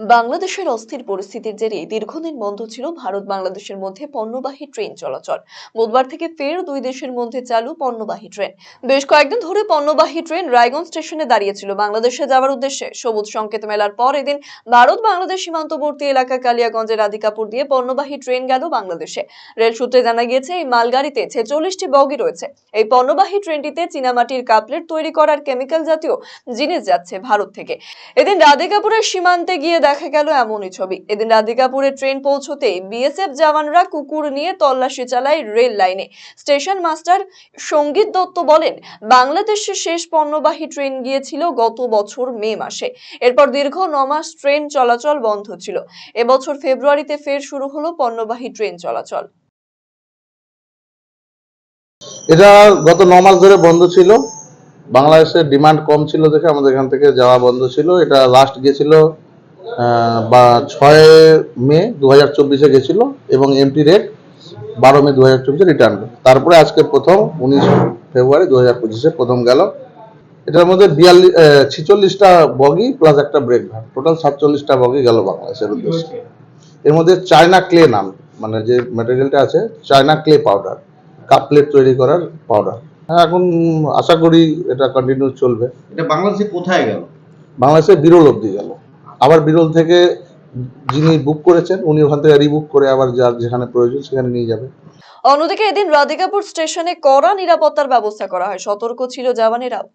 বাংলাদেশের অস্থির পরিস্থিতির জেরে দীর্ঘদিন বন্ধ ছিল ভারত বাংলাদেশের মধ্যে পণ্যবাহী ট্রেন চলাচল। বুধবার থেকে ফের দুই দেশের মধ্যে চালু পণ্যবাহী ট্রেন। বেশ কয়েকদিন ধরে পণ্যবাহী ট্রেন রায়গঞ্জ স্টেশনে দাঁড়িয়েছিল। বাংলাদেশে যাওয়ার উদ্দেশ্যে সবুজ সংকেত মেলার পর এদিন ভারত বাংলাদেশ সীমান্তবর্তী এলাকা কালিয়াগঞ্জের রাধিকাপুর দিয়ে পণ্যবাহী ট্রেন গেল বাংলাদেশে। রেল সূত্রে জানা গিয়েছে, এই মালগাড়িতে ছেচল্লিশটি বগি রয়েছে। এই পণ্যবাহী ট্রেনটিতে চীনামাটির কাপলেট তৈরি করার কেমিক্যাল জাতীয় জিনিস যাচ্ছে ভারত থেকে। এদিন রাধিকাপুরের সীমান্তে গিয়ে দেখা গেল এমনই ছবি। এদিন রাধিকাপুরে ট্রেন পৌঁছতেই বিএসএফ জওয়ানরা কুকুর নিয়ে তল্লাশি চালায় রেল লাইনে। স্টেশন মাস্টার সংগীত দত্ত বলেন বাংলাদেশের শেষ পণ্যবাহী ট্রেন গিয়েছিল গত বছর মে মাসে। এরপর দীর্ঘ ন মাস ট্রেন চলাচল বন্ধ ছিল। এবছর ফেব্রুয়ারিতে ফের শুরু হলো পণ্যবাহী ট্রেন চলাচল। এটা গত ন মাস ধরে বন্ধ ছিল। বাংলাদেশের ডিমান্ড কম ছিল দেখে আমাদের এখান থেকে যাওয়া বন্ধ ছিল। এটা লাস্ট আহ, বা ছয় মে দু হাজার চব্বিশে গেছিল এবং এমটি রেট বারো মে দু হাজার চব্বিশে রিটার্ন তারপরে আজকে প্রথম উনিশ ফেব্রুয়ারি দু হাজার পঁচিশে প্রথম গেল। এটার মধ্যে বিয়াল্লিশ ছিচল্লিশটা বগি প্লাস একটা ব্রেক ভাগ টোটাল সাতচল্লিশটা বগি গেল বাংলাদেশের উদ্দেশ্যে। এর মধ্যে চায়না ক্লে নাম মানে যে ম্যাটেরিয়ালটা আছে china clay powder cup plate তৈরি করার পাউডার হ্যাঁ এখন আশা করি এটা কন্টিনিউ চলবে। এটা বাংলাদেশে কোথায় গেল? বাংলাদেশে বিরল অবধি গেল। আবার বিরল থেকে যিনি বুক করেছেন, উনি ওখান থেকে রিবুক করে আবার যার যেখানে প্রয়োজন সেখানে নিয়ে যাবে। অন্যদিকে এদিন রাধিকাপুর স্টেশনে কড়া নিরাপত্তার ব্যবস্থা করা হয়। সতর্ক ছিল জওয়ানেরাও